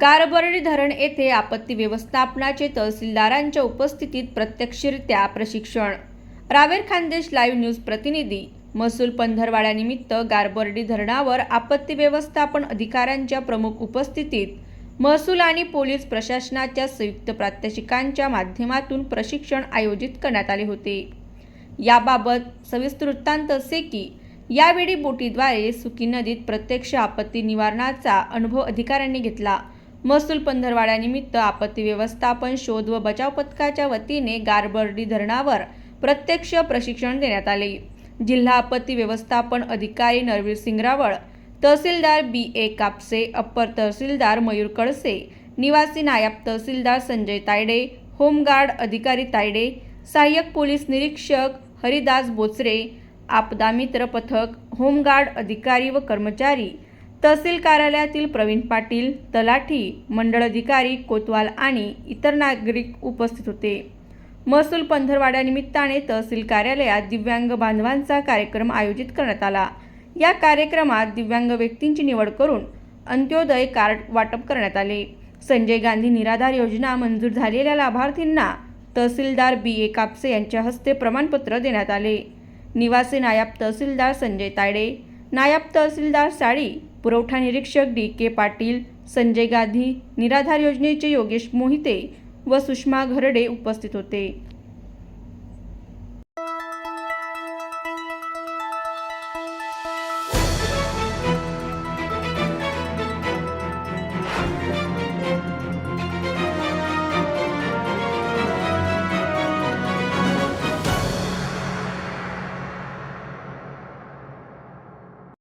गारबर्डी धरण येथे आपत्ती व्यवस्थापनाचे तहसीलदारांच्या उपस्थितीत प्रत्यक्षरित्या प्रशिक्षण. रावेर खानदेश लाईव्ह न्यूज प्रतिनिधी महसूल पंधरवाड्यानिमित्त गारबर्डी धरणावर आपत्ती व्यवस्थापन अधिकाऱ्यांच्या प्रमुख उपस्थितीत महसूल आणि पोलीस प्रशासनाच्या संयुक्त प्रात्यक्षिकांच्या माध्यमातून प्रशिक्षण आयोजित करण्यात आले होते. याबाबत सविस्तर वृत्तांत असे की यावेळी बोटीद्वारे सुकी नदीत प्रत्यक्ष आपत्ती निवारणाचा अनुभव अधिकाऱ्यांनी घेतला. महसूल पंधरवाड्यानिमित्त आपत्ती व्यवस्थापन शोध व बचाव पथकाच्या वतीने गारबर्डी धरणावर प्रत्यक्ष प्रशिक्षण देण्यात आले. जिल्हा आपत्ती व्यवस्थापन अधिकारी नरवीर सिंग रावळ तहसीलदार बी ए कापसे अप्पर तहसीलदार मयूर कळसे निवासी नायब तहसीलदार संजय तायडे होमगार्ड अधिकारी तायडे सहाय्यक पोलीस निरीक्षक हरिदास बोचरे आपदा मित्र पथक होमगार्ड अधिकारी व कर्मचारी तहसील कार्यालयातील प्रवीण पाटील तलाठी मंडळ अधिकारी कोतवाल आणि इतर नागरिक उपस्थित होते. महसूल पंधरवाड्यानिमित्ताने तहसील कार्यालयात दिव्यांग बांधवांचा कार्यक्रम आयोजित करण्यात आला. या कार्यक्रमात दिव्यांग व्यक्तींची निवड करून अंत्योदय कार्ड वाटप करण्यात आले. संजय गांधी निराधार योजना मंजूर झालेल्या लाभार्थींना तहसीलदार बी ए कापसे यांच्या हस्ते प्रमाणपत्र देण्यात आले. निवासी नायब तहसीलदार संजय तायडे नायब तहसीलदार साळी पुरवठा निरीक्षक डी के पाटील संजय गांधी निराधार योजनेचे योगेश मोहिते व सुषमा घरडे उपस्थित होते.